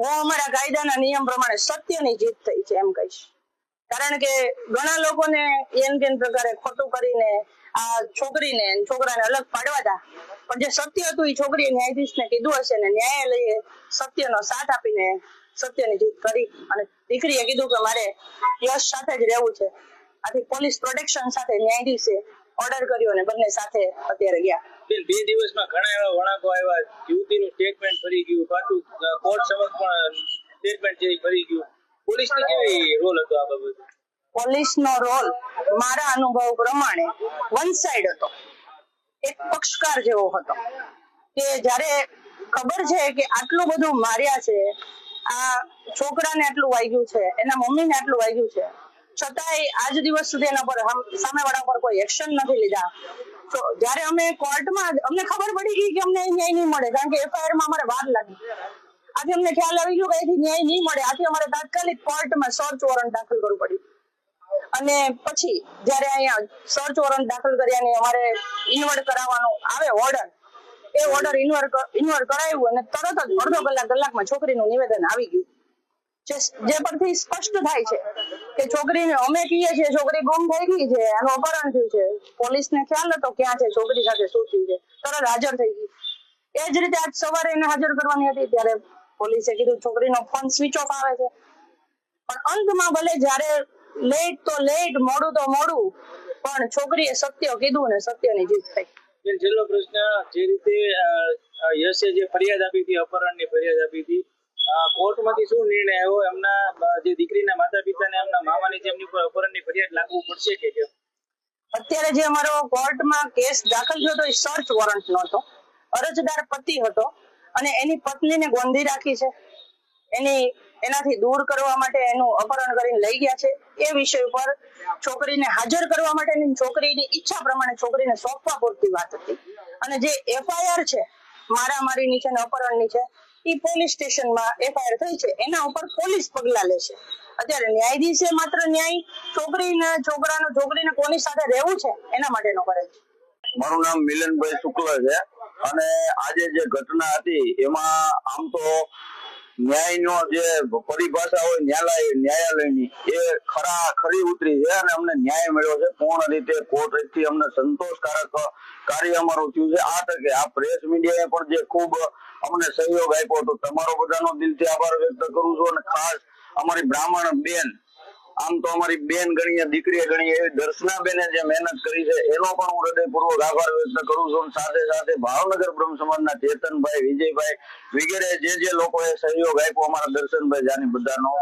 હું અમારા કાયદાના નિયમ પ્રમાણે સત્યની જીત થઈ છે એમ કહીશ. કારણ કે ઘણા લોકોને એમ કેમ પ્રકારે ખોટું કરીને આ છોકરીને છોકરાને અલગ પાડવા હતા પણ જે સત્ય હતું એ છોકરીએ ન્યાયાધીશને કીધું હશે ને ન્યાયાલયે સત્યનો સાથ આપીને સત્યની જીત કરી અને દીકરીએ કીધું કે મારે યશ સાથે જ રહેવું છે. આથી પોલીસ પ્રોટેક્શન સાથે ન્યાયાધીશે ઓર્ડર કર્યો અને બંને સાથે અત્યારે ગયા. બેન, બે દિવસમાં ઘણા એવા વળાંકો આવ્યા. યુવતીનું સ્ટેટમેન્ટ ફરી ગયું, પાછું કોર્ટ સમક્ષ પણ સ્ટેટમેન્ટ જે ફરી ગયું પોલીસની કેવી રોલ હતો આ બાબતે પોલીસનો રોલ મારા અનુભવ પ્રમાણે વન સાઈડ હતો. એક પક્ષકાર જેવો હતો. કે જ્યારે ખબર છે કે આટલું બધું માર્યા છે, આ છોકરાને આટલું વાગ્યું છે, એના મમ્મીને આટલું વાગ્યું છે, છતાંય આજ દિવસ સુધી એના પર સામેવાળા પર કોઈ એક્શન નથી લીધા. તો જ્યારે અમે કોર્ટમાં, અમને ખબર પડી ગઈ કે અમને ન્યાય નહીં મળે, કારણ કે એફઆઈઆરમાં અમારે વાર લાગી. આજે અમને ખ્યાલ આવી ગયો કે ન્યાય નહીં મળે. આથી અમારે તાત્કાલિક કોર્ટમાં સર્ચ વોરંટ દાખલ કરવું પડ્યું. અને પછી જયારે અહીંયા સર્ચ વોરંટ દાખલ કર્યાની અમારે ઇન્વર્ટ કરાવવાનો આવે ઓર્ડર એ ઓર્ડર ઇન્વર્ટ કરાવ્યું અને તરત જ અડધો કલાક કલાકમાં છોકરીનું નિવેદન આવી ગયું. જે પરથી સ્પષ્ટ થાય છે કે છોકરીને અમે કહીએ છીએ, છોકરી ગુમ થઈ ગઈ છે, એનું અપહરણ થયું છે. પોલીસને ખ્યાલ હતો ક્યાં છે છોકરી સાથે શું થયું છે. તરત હાજર થઈ ગઈ. એ જ રીતે આજ સવારે એને હાજર કરવાની હતી, ત્યારે પોલીસે કીધું છોકરીનો ફોન સ્વિચ ઓફ આવે છે. પણ અંતમાં ભલે જ્યારે લેટ તો લેટ મોડું તો મોડું. પણ છોકરીએ સત્ય કીધું ને સત્યની જીત થઈ. છેલ્લો પ્રશ્ન જે રીતે યશે જે ફરિયાદ આપી હતી અપહરણની ફરિયાદ આપી હતી કોર્ટમાંથી શું નિર્ણય આવ્યો? એમના જે દીકરીના માતા પિતાને એમના મામાની જેમની ઉપર અપહરણની ફરિયાદ લાગવું પડશે કે કેમ? અત્યારે જે અમારો કોર્ટમાં કેસ દાખલ થયો હતો એ સર્ચ વોરંટ હતો. અરજદાર પતિ હતો. અને એની પત્નીને ગોંધી રાખી છે. એની એનાથી દૂર કરવા માટે એનું અપહરણ કરીને લઈ ગયા છે. એ વિષય ઉપર છોકરીને હાજર કરવા માટેની છોકરીની ઈચ્છા પ્રમાણે છોકરીને સોંપવા પૂરતી વાત હતી. અને જે એફઆઈઆર છે મારામારીની છે ને અપહરણની છે એ પોલીસ સ્ટેશનમાં એફઆઈઆર થઈ છે. એના ઉપર પોલીસ પગલા લેશે અત્યારે ન્યાયાધીશે માત્ર ન્યાય છોકરીને, છોકરાનો, છોકરીને કોની સાથે રહેવું છે, એના માટેનો કરે છે. મારું નામ મિલનભાઈ શુક્લ છે. અને આજે જે ઘટના હતી, એમાં આમ તો ન્યાયનો જે પરિભાષા હોય ન્યાયાલય ન્યાયાલયની, એ ખરા ખરી ઉતરી છે અને અમને ન્યાય મળ્યો છે. પૂર્ણ રીતે કોર્ટથી અમને સંતોષકારક કાર્ય અમારું થયું છે. આ તકે આ પ્રેસ મીડિયાએ પણ જે ખૂબ અમને સહયોગ આપ્યો તો તમારો બધાનો દિલથી આભાર વ્યક્ત કરું છું અને ખાસ અમારી બ્રાહ્મણ બેન આમ તો અમારી બેન ગણીએ દીકરી ગણીએ એવી દર્શના બેને જે મહેનત કરી છે, એનો પણ હું હૃદયપૂર્વક આભાર વ્યક્ત કરું છું. સાથે સાથે ભાવનગર બ્રહ્મ સમાજના ચેતનભાઈ, વિજયભાઈ વગેરે જે જે લોકોએ સહયોગ આપ્યો, અમારા દર્શનભાઈ જાની બધાનો.